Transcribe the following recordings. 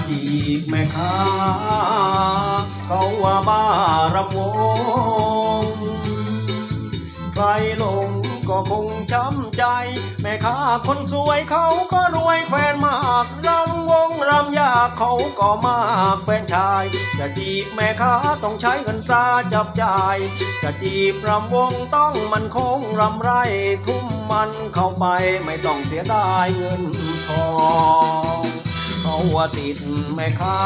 กแม่ค้าเขาว่าบ้ารำวง ใครลงก็คงช้ำใจ แม่ค้าคนสวยเขาก็รวยแฟนมากรำวงรำยากเขาก็มากแฟนชาย จะจีบแม่ค้าต้องใช้เงินตราจับจ่าย จะจีบรำวงต้องมันคงรำไร ทุ่มมันเข้าไปไม่ต้องเสียดายเงินทอง ว่าติดแม่ค้า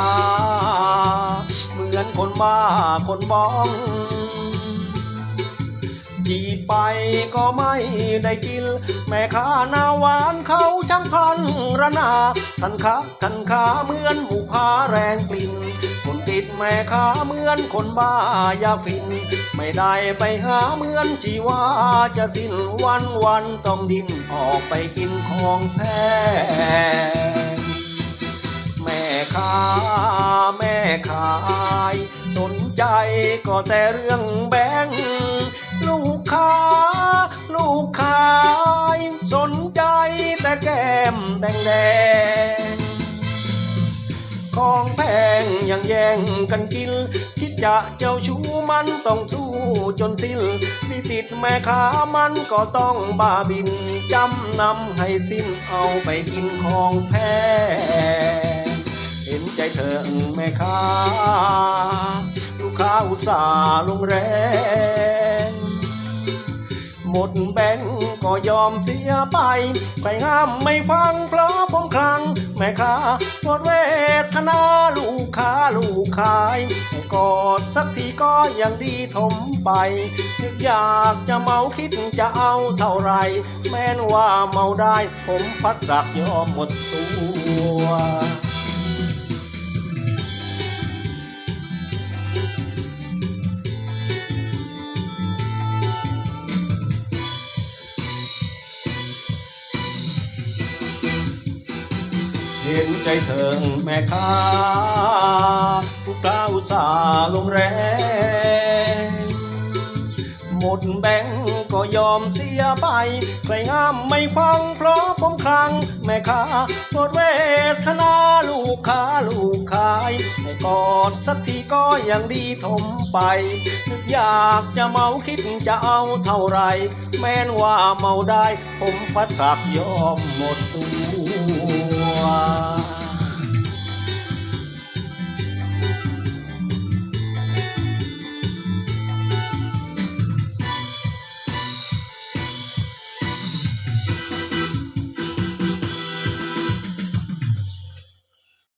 เหมือนคนบ้าคนบ้องจีบไปก็ไม่ได้กิน แม่ค้าหน้าหวานเขาช่างพันระนาทันคะทันขาเหมือนบุพาแรงกลิ่นคนติดแม่ค้าเหมือนคนบ้ายาฟิน ไม่ได้ไปหาเหมือนจีวาจะสิ้นวันวันต้องดิ้นออกไปกินของแพง ค้าแม่ขาย สนใจก็แต่เรื่องแบงค์ลูกค้า ลูกขาย สนใจแต่แก้มแดงแดงของแพงยังแย่งกันกิน คิดจะเจ้าชู้มันต้องสู้จนสิ้นที่ติดแม่ค้ามันก็ต้องบ้าบิน จำนำให้สิ้นเอาไปกินของแพง เห็นใจเธอแม่ค้า ลูกค้าอุตส่าห์ลงแรง หมดแบงก็ยอมเสียไปใครห้ามไม่ฟังเพราะผมคลังแม่ค้าหมดเวทนาลูกค้าลูกขายกอดสักทีก็ยังดีถมไป อยากจะเมาคิดจะเอาเท่าไร แม้นว่าเมาได้ผมพัดสักยอมหมดตัว ห็นใจเถิงแม่ค้าผู้กล้าอุตส่าห์ลงแรงหมดแบงก็ยอมเสียไปใครงามไม่ฟังเพราะผมคลังแม่ค้าหมดเวทนาลูกค้าลูกขายให้กอดสักทีก็ยังดีถมไป อยากจะเมาคิดจะเอาเท่าไร แม้นว่าเมาได้ผมพัดสักยอมหมดตัว